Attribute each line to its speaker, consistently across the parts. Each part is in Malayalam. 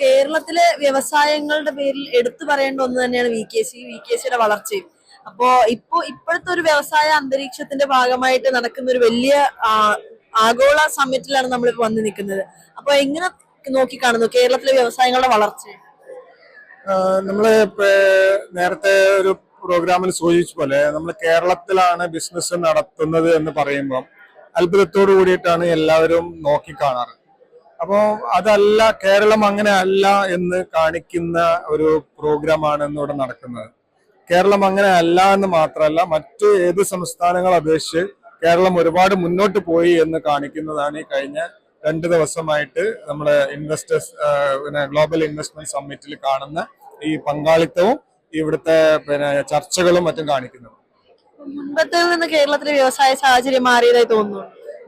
Speaker 1: കേരളത്തിലെ വ്യവസായങ്ങളുടെ പേരിൽ എടുത്തു പറയേണ്ട ഒന്ന് തന്നെയാണ് V K C. V K സിയുടെ വളർച്ചയും. അപ്പോ ഇപ്പോ ഇപ്പോഴത്തെ ഒരു വ്യവസായ അന്തരീക്ഷത്തിന്റെ ഭാഗമായിട്ട് നടക്കുന്ന ഒരു വലിയ ആഗോള സമ്മിറ്റിലാണ് നമ്മൾ വന്ന് നിൽക്കുന്നത്. അപ്പൊ എങ്ങനെ നോക്കി കാണുന്നു കേരളത്തിലെ വ്യവസായങ്ങളുടെ വളർച്ച?
Speaker 2: നമ്മൾ നേരത്തെ ഒരു പ്രോഗ്രാമിൽ സൂചിപ്പിച്ച പോലെ നമ്മൾ കേരളത്തിലാണ് ബിസിനസ് നടത്തുന്നത് എന്ന് പറയുമ്പോൾ അത്ഭുതത്തോടു കൂടിയിട്ടാണ് എല്ലാവരും നോക്കിക്കാണാറ് അപ്പോൾ അതല്ല കേരളം അങ്ങനെ അല്ല എന്ന് കാണിക്കുന്ന ഒരു പ്രോഗ്രാമാണ് ഇന്നിവിടെ നടക്കുന്നത്. കേരളം അങ്ങനെ അല്ല എന്ന് മാത്രമല്ല മറ്റു ഏത് സംസ്ഥാനങ്ങളെ അപേക്ഷിച്ച് കേരളം ഒരുപാട് മുന്നോട്ട് പോയി എന്ന് കാണിക്കുന്നതാണ് ഈ കഴിഞ്ഞ രണ്ട് ദിവസമായിട്ട് നമ്മുടെ ഇൻവെസ്റ്റേഴ്സ് പിന്നെ ഗ്ലോബൽ ഇൻവെസ്റ്റ്മെന്റ് സമ്മിറ്റിൽ കാണുന്ന ഈ പങ്കാളിത്തവും ഇവിടുത്തെ പിന്നെ ചർച്ചകളും മറ്റും കാണിക്കുന്നത്
Speaker 1: മുൻപത്തിൽ നിന്ന് കേരളത്തിലെ വ്യവസായ സാഹചര്യം മാറിയതായി തോന്നുന്നു.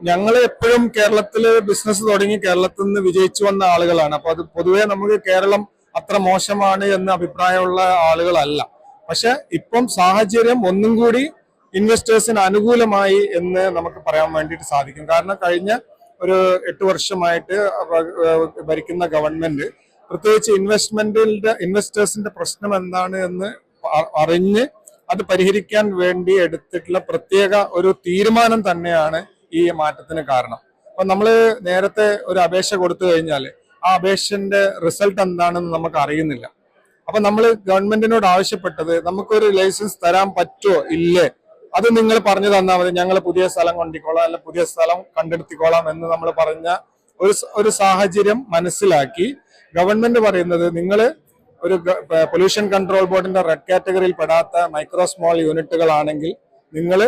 Speaker 2: ഞങ്ങൾ എപ്പോഴും കേരളത്തിൽ ബിസിനസ് തുടങ്ങി കേരളത്തിൽ നിന്ന് വിജയിച്ചു വന്ന ആളുകളാണ്. അപ്പൊ അത് പൊതുവെ നമുക്ക് കേരളം അത്ര മോശമാണ് എന്ന അഭിപ്രായമുള്ള ആളുകളല്ല. പക്ഷെ ഇപ്പം സാഹചര്യം ഒന്നും കൂടി ഇൻവെസ്റ്റേഴ്സിന് അനുകൂലമായി എന്ന് നമുക്ക് പറയാൻ വേണ്ടിയിട്ട് സാധിക്കും. കാരണം കഴിഞ്ഞ ഒരു എട്ട് വർഷമായിട്ട് ഭരിക്കുന്ന ഗവൺമെന്റ് പ്രത്യേകിച്ച് ഇൻവെസ്റ്റ്മെന്റിന്റെ ഇൻവെസ്റ്റേഴ്സിന്റെ പ്രശ്നം എന്താണ് എന്ന് അറിഞ്ഞ് അത് പരിഹരിക്കാൻ വേണ്ടി എടുത്തിട്ടുള്ള പ്രത്യേക ഒരു തീരുമാനം തന്നെയാണ് ഈ മാറ്റത്തിന് കാരണം. അപ്പൊ നമ്മൾ നേരത്തെ ഒരു അപേക്ഷ കൊടുത്തു കഴിഞ്ഞാൽ ആ അപേക്ഷന്റെ റിസൾട്ട് എന്താണെന്ന് നമുക്ക് അറിയുന്നില്ല. അപ്പൊ നമ്മൾ ഗവൺമെന്റിനോട് ആവശ്യപ്പെട്ടത് നമുക്കൊരു ലൈസൻസ് തരാൻ പറ്റുമോ ഇല്ലേ? അത് നിങ്ങൾ പറഞ്ഞു തന്നാൽ മതി. ഞങ്ങൾ പുതിയ സ്ഥലം കൊണ്ടിക്കോളാം അല്ല പുതിയ സ്ഥലം കണ്ടെടുത്തിക്കോളാം എന്ന് നമ്മൾ പറഞ്ഞ ഒരു ഒരു സാഹചര്യം മനസ്സിലാക്കി ഗവൺമെന്റ് പറയുന്നത് നിങ്ങൾ ഒരു പൊല്യൂഷൻ കൺട്രോൾ ബോർഡിന്റെ റെഡ് കാറ്റഗറിയിൽ പെടാത്ത മൈക്രോ സ്മോൾ യൂണിറ്റുകളാണെങ്കിൽ നിങ്ങൾ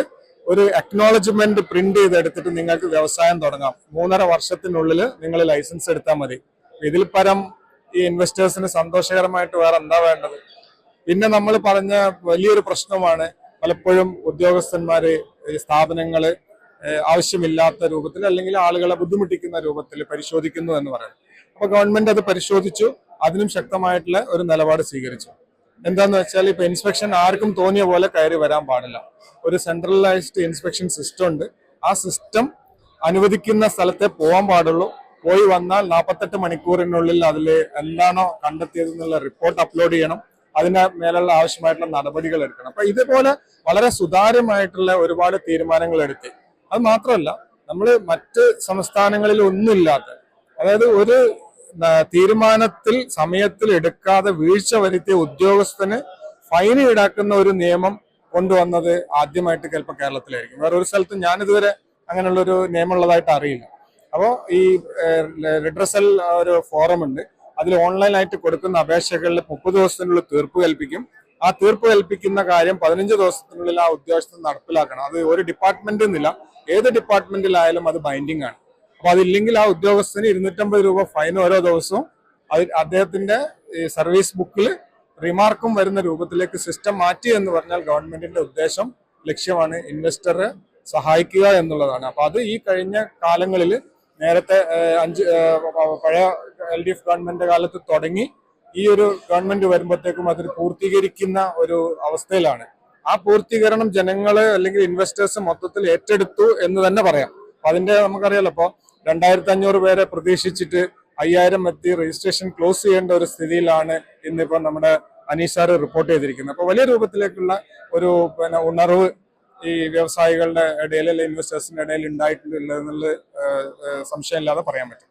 Speaker 2: ഒരു അക്നോളജ്മെന്റ് പ്രിന്റ് ചെയ്തെടുത്തിട്ട് നിങ്ങൾക്ക് വ്യവസായം തുടങ്ങാം. മൂന്നര വർഷത്തിനുള്ളിൽ നിങ്ങൾ ലൈസൻസ് എടുത്താൽ മതി. ഇതിൽ പരം ഈ ഇൻവെസ്റ്റേഴ്സിന് സന്തോഷകരമായിട്ട് വേറെ എന്താ വേണ്ടത്? പിന്നെ നമ്മൾ പറഞ്ഞ വലിയൊരു പ്രശ്നമാണ് പലപ്പോഴും ഉദ്യോഗസ്ഥന്മാര് സ്ഥാപനങ്ങൾ ആവശ്യമില്ലാത്ത രൂപത്തിൽ അല്ലെങ്കിൽ ആളുകളെ ബുദ്ധിമുട്ടിക്കുന്ന രൂപത്തിൽ പരിശോധിക്കുന്നു എന്ന് പറയുന്നത്. അപ്പൊ ഗവൺമെന്റ് അത് പരിശോധിച്ചു അതിനും ശക്തമായിട്ടുള്ള ഒരു നിലപാട് സ്വീകരിച്ചു. എന്താന്ന് വെച്ചാൽ ഇപ്പൊ ഇൻസ്പെക്ഷൻ ആർക്കും തോന്നിയ പോലെ കയറി വരാൻ പാടില്ല. ഒരു സെൻട്രലൈസ്ഡ് ഇൻസ്പെക്ഷൻ സിസ്റ്റം ഉണ്ട്. ആ സിസ്റ്റം അനുവദിക്കുന്ന സ്ഥലത്തെ പോകാൻ പാടുള്ളൂ. പോയി വന്നാൽ നാൽപ്പത്തെട്ട് മണിക്കൂറിനുള്ളിൽ അതിൽ എന്താണോ കണ്ടെത്തിയത് എന്നുള്ള റിപ്പോർട്ട് അപ്ലോഡ് ചെയ്യണം. അതിന് മേലുള്ള ആവശ്യമായിട്ടുള്ള നടപടികൾ എടുക്കണം. അപ്പൊ ഇതുപോലെ വളരെ സുതാര്യമായിട്ടുള്ള ഒരുപാട് തീരുമാനങ്ങൾ എടുത്തി. അത് മാത്രമല്ല നമ്മൾ മറ്റ് സംസ്ഥാനങ്ങളിൽ ഒന്നുമില്ലാത്ത അതായത് ഒരു തീരുമാനത്തിൽ സമയത്തിൽ എടുക്കാതെ വീഴ്ച വരുത്തിയ ഉദ്യോഗസ്ഥന് ഫൈൻ ഈടാക്കുന്ന ഒരു നിയമം കൊണ്ടുവന്നത് ആദ്യമായിട്ട് ചിലപ്പോൾ കേരളത്തിലായിരിക്കും. വേറെ ഒരു സ്ഥലത്തും ഞാനിതുവരെ അങ്ങനെയുള്ള ഒരു നിയമമുള്ളതായിട്ട് അറിയില്ല. അപ്പോൾ ഈ റിഡ്രസൽ ഒരു ഫോറം ഉണ്ട്. അതിൽ ഓൺലൈനായിട്ട് കൊടുക്കുന്ന അപേക്ഷകളിൽ മുപ്പത് ദിവസത്തിനുള്ളിൽ തീർപ്പ് കൽപ്പിക്കും. ആ തീർപ്പ് കൽപ്പിക്കുന്ന കാര്യം പതിനഞ്ച് ദിവസത്തിനുള്ളിൽ ആ ഉദ്യോഗസ്ഥൻ നടപ്പിലാക്കണം. അത് ഒരു ഡിപ്പാർട്ട്മെന്റ് എന്നില്ല ഏത് ഡിപ്പാർട്ട്മെന്റിലായാലും അത് ബൈൻഡിങ് ആണ്. അപ്പൊ അതില്ലെങ്കിൽ ആ ഉദ്യോഗസ്ഥന് ഇരുന്നൂറ്റമ്പത് രൂപ ഫൈൻ ഓരോ ദിവസവും അത് അദ്ദേഹത്തിന്റെ സർവീസ് ബുക്കിൽ റിമാർക്കും വരുന്ന രൂപത്തിലേക്ക് സിസ്റ്റം മാറ്റി എന്ന് പറഞ്ഞാൽ ഗവൺമെന്റിന്റെ ഉദ്ദേശം ലക്ഷ്യമാണ് ഇൻവെസ്റ്ററെ സഹായിക്കുക എന്നുള്ളതാണ്. അപ്പൊ അത് ഈ കഴിഞ്ഞ കാലങ്ങളിൽ നേരത്തെ അഞ്ച് പഴയ എൽ ഡി എഫ് ഗവൺമെന്റ് കാലത്ത് തുടങ്ങി ഈ ഒരു ഗവൺമെന്റ് വരുമ്പോഴത്തേക്കും അതിന് പൂർത്തീകരിക്കുന്ന ഒരു അവസ്ഥയിലാണ്. ആ പൂർത്തീകരണം ജനങ്ങൾ അല്ലെങ്കിൽ ഇൻവെസ്റ്റേഴ്സ് മൊത്തത്തിൽ ഏറ്റെടുത്തു എന്ന് തന്നെ പറയാം. അതിന്റെ നമുക്കറിയാലോ ഇപ്പൊ രണ്ടായിരത്തി അഞ്ഞൂറ് പേരെ പ്രതീക്ഷിച്ചിട്ട് അയ്യായിരം എത്തി രജിസ്ട്രേഷൻ ക്ലോസ് ചെയ്യേണ്ട ഒരു സ്ഥിതിയിലാണ് ഇന്നിപ്പോ നമ്മുടെ അനീഷാർ റിപ്പോർട്ട് ചെയ്തിരിക്കുന്നത്. അപ്പോൾ വലിയ രൂപത്തിലേക്കുള്ള ഒരു പിന്നെ ഉണർവ് ഈ വ്യവസായികളുടെ ഇടയിൽ അല്ലെങ്കിൽ ഇൻവെസ്റ്റേഴ്സിന്റെ ഇടയിൽ ഉണ്ടായിട്ടുണ്ട് എന്നുള്ളത് സംശയമില്ലാതെ പറയാൻ പറ്റും.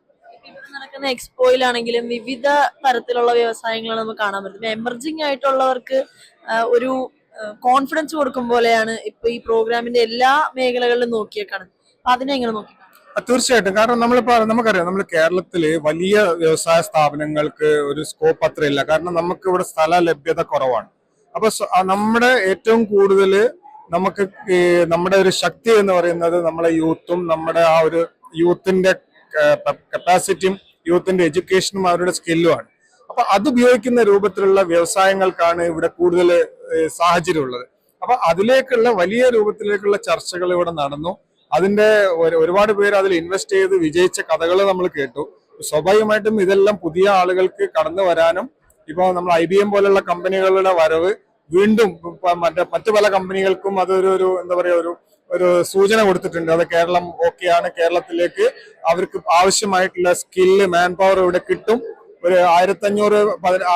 Speaker 1: നടക്കുന്ന എക്സ്പോയിലാണെങ്കിലും വിവിധ തരത്തിലുള്ള വ്യവസായങ്ങളാണ് നമുക്ക് കാണാൻ പറ്റുന്നത്. എമർജിങ് ആയിട്ടുള്ളവർക്ക് ഒരു കോൺഫിഡൻസ് കൊടുക്കും പോലെയാണ് ഇപ്പൊ ഈ പ്രോഗ്രാമിന്റെ എല്ലാ മേഖലകളിലും നോക്കിയേക്കാണ്. അപ്പൊ അതിനെ എങ്ങനെ നോക്കി
Speaker 2: തീർച്ചയായിട്ടും. കാരണം നമ്മളിപ്പോ നമുക്കറിയാം നമ്മൾ കേരളത്തിൽ വലിയ വ്യവസായ സ്ഥാപനങ്ങൾക്ക് ഒരു സ്കോപ്പ് അത്രയില്ല. കാരണം നമുക്ക് ഇവിടെ സ്ഥല ലഭ്യത കുറവാണ്. അപ്പൊ നമ്മുടെ ഏറ്റവും കൂടുതൽ നമുക്ക് നമ്മുടെ ഒരു ശക്തി എന്ന് പറയുന്നത് നമ്മളെ യൂത്തും നമ്മുടെ ആ ഒരു യൂത്തിന്റെ കപ്പാസിറ്റിയും യൂത്തിന്റെ എഡ്യൂക്കേഷനും അവരുടെ സ്കില്ലുമാണ് അപ്പൊ അത് ഉപയോഗിക്കുന്ന രൂപത്തിലുള്ള വ്യവസായങ്ങൾക്കാണ് ഇവിടെ കൂടുതൽ സാഹചര്യം ഉള്ളത്. അപ്പൊ അതിലേക്കുള്ള വലിയ രൂപത്തിലേക്കുള്ള ചർച്ചകൾ ഇവിടെ നടന്നു. അതിന്റെ ഒരുപാട് പേര് അതിൽ ഇൻവെസ്റ്റ് ചെയ്ത് വിജയിച്ച കഥകൾ നമ്മൾ കേട്ടു. സ്വാഭാവികമായിട്ടും ഇതെല്ലാം പുതിയ ആളുകൾക്ക് കടന്നു വരാനും ഇപ്പൊ നമ്മൾ ഐ ബി എം പോലുള്ള കമ്പനികളുടെ വരവ് വീണ്ടും മറ്റേ മറ്റു പല കമ്പനികൾക്കും അതൊരു ഒരു എന്താ പറയാ ഒരു ഒരു സൂചന കൊടുത്തിട്ടുണ്ട്. അത് കേരളം ഓക്കെയാണ് കേരളത്തിലേക്ക് അവർക്ക് ആവശ്യമായിട്ടുള്ള സ്കില്ല് മാൻ പവർ ഇവിടെ കിട്ടും. ഒരു ആയിരത്തഞ്ഞൂറ്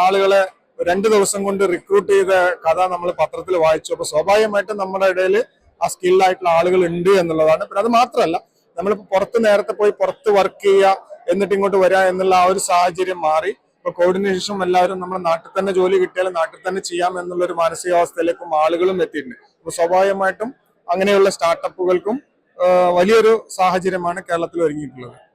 Speaker 2: ആളുകളെ രണ്ട് ദിവസം കൊണ്ട് റിക്രൂട്ട് ചെയ്ത കഥ നമ്മൾ പത്രത്തിൽ വായിച്ചു. അപ്പൊ സ്വാഭാവികമായിട്ടും നമ്മുടെ ഇടയിൽ ആ സ്കില്ലായിട്ടുള്ള ആളുകൾ ഉണ്ട് എന്നുള്ളതാണ്. പിന്നെ അത് മാത്രമല്ല നമ്മളിപ്പോൾ പുറത്ത് നേരത്തെ പോയി പുറത്ത് വർക്ക് ചെയ്യുക എന്നിട്ട് ഇങ്ങോട്ട് വരിക എന്നുള്ള ആ ഒരു സാഹചര്യം മാറി. ഇപ്പൊ കോർഡിനേഷൻ എല്ലാവരും നമ്മുടെ നാട്ടിൽ തന്നെ ജോലി കിട്ടിയാലും നാട്ടിൽ തന്നെ ചെയ്യാം എന്നുള്ള ഒരു മാനസികാവസ്ഥയിലേക്കും ആളുകളും എത്തിയിട്ടുണ്ട്. അപ്പൊ സ്വാഭാവികമായിട്ടും അങ്ങനെയുള്ള സ്റ്റാർട്ടപ്പുകൾക്കും വലിയൊരു സാഹചര്യമാണ് കേരളത്തിൽ ഒരുങ്ങിയിട്ടുള്ളത്.